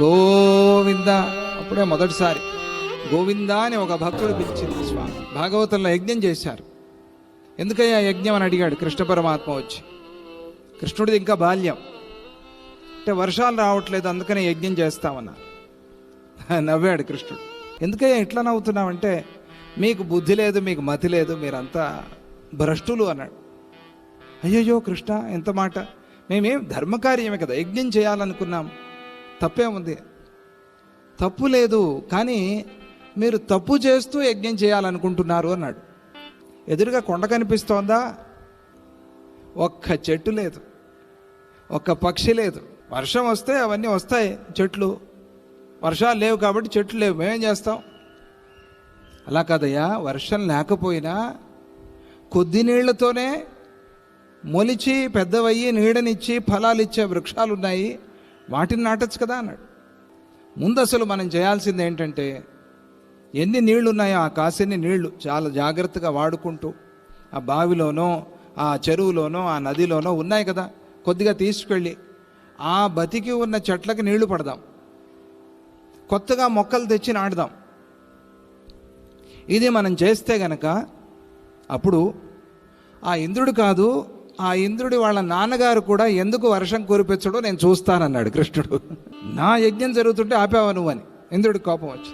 గోవింద. అప్పుడే మొదటిసారి. గోవింద అని ఒక భక్తుడు పిలిచింది స్వామి. భాగవతంలో యజ్ఞం చేశారు. ఎందుకయ్యా యజ్ఞం అని అడిగాడు. కృష్ణ పరమాత్మ వచ్చి. కృష్ణుడిది ఇంకా బాల్యం. అంటే వర్షాలు రావట్లేదు అందుకనే యజ్ఞం చేస్తామన్నారు. నవ్వాడు కృష్ణుడు. ఎందుకయ్యా ఇట్లా నవ్వుతున్నామంటే మీకు బుద్ధి లేదు మీకు మతి లేదు మీరంతా భ్రష్టులు అన్నాడు. అయ్యయ్యో కృష్ణ ఎంత మాట. మేమేం ధర్మకార్యమే కదా యజ్ఞం చేయాలనుకున్నాం. తప్పేముంది తప్పు లేదు కానీ మీరు తప్పు చేస్తూ యజ్ఞం చేయాలనుకుంటున్నారు అన్నాడు. ఎదురుగా కొండ కనిపిస్తోందా? ఒక్క చెట్టు లేదు. ఒక్క పక్షి లేదు. వర్షం వస్తే అవన్నీ వస్తాయి చెట్లు. వర్షాలు లేవు కాబట్టి చెట్లు లేవు. మేమేం చేస్తాం? అలా కాదయ్యా వర్షం లేకపోయినా కొద్ది నీళ్ళతోనే మొలిచి పెద్దవయ్యి నీడనిచ్చి ఫలాలు ఇచ్చే వృక్షాలు ఉన్నాయి వాటిని నాటచ్చు కదా అన్నాడు. ముందు అసలు మనం చేయాల్సింది ఏంటంటే ఎన్ని నీళ్ళు ఉన్నాయో ఆ కాసిన్ని నీళ్ళు చాలా జాగ్రత్తగా వాడుకుంటూ ఆ బావిలోనో ఆ చెరువులోనో ఆ నదిలోనో ఉన్నాయి కదా కొద్దిగా తీసుకెళ్ళి ఆ బతికి ఉన్న చెట్లకి నీళ్ళు పడదాం. కొత్తగా మొక్కలు తెచ్చి నాటుదాం. ఇది మనం చేస్తే గనక అప్పుడు ఆ ఇంద్రుడు కాదు ఆ ఇంద్రుడి వాళ్ళ నాన్నగారు కూడా ఎందుకు వర్షం కురిపించడో నేను చూస్తానన్నాడు కృష్ణుడు. నా యజ్ఞం జరుగుతుంటే ఆపావా నువ్వు అని. ఇంద్రుడికి కోపం వచ్చి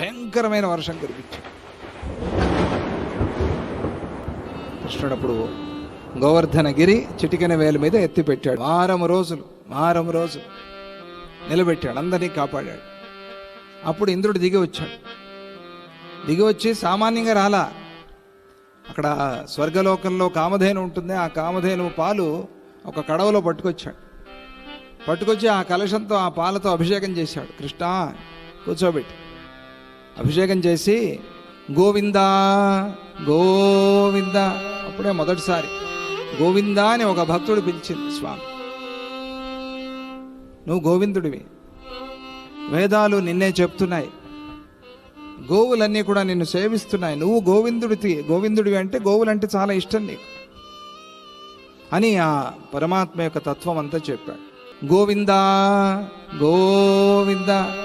భయంకరమైన వర్షం కురిపించాడు. కృష్ణుడు అప్పుడు గోవర్ధనగిరి చిటికెన వేల మీద ఎత్తిపెట్టాడు. వారం రోజులు వారం రోజులు నిలబెట్టాడు. అందరినీ కాపాడాడు. అప్పుడు ఇంద్రుడు దిగి వచ్చాడు. దిగి వచ్చి సామాన్యంగా రాలా. అక్కడ స్వర్గలోకంలో కామధేను ఉంటుంది ఆ కామధేను పాలు ఒక కడవలో పట్టుకొచ్చాడు. పట్టుకొచ్చి ఆ కలశంతో ఆ పాలతో అభిషేకం చేశాడు. కృష్ణ కూర్చోబెట్టి. అభిషేకం చేసి గోవిందా గోవింద అప్పుడే మొదటిసారి. గోవిందా అని ఒక భక్తుడు పిలిచింది స్వామి. నువ్వు గోవిందుడివి. వేదాలు నిన్నే చెప్తున్నాయి. గోవులన్నీ కూడా నిన్ను సేవిస్తున్నాయి. నువ్వు గోవిందుడితి గోవిందుడివి అంటే గోవులంటే చాలా ఇష్టం నీకు. అని ఆ పరమాత్మ యొక్క తత్వం అంతా చెప్పాడు. గోవిందా గోవిందా.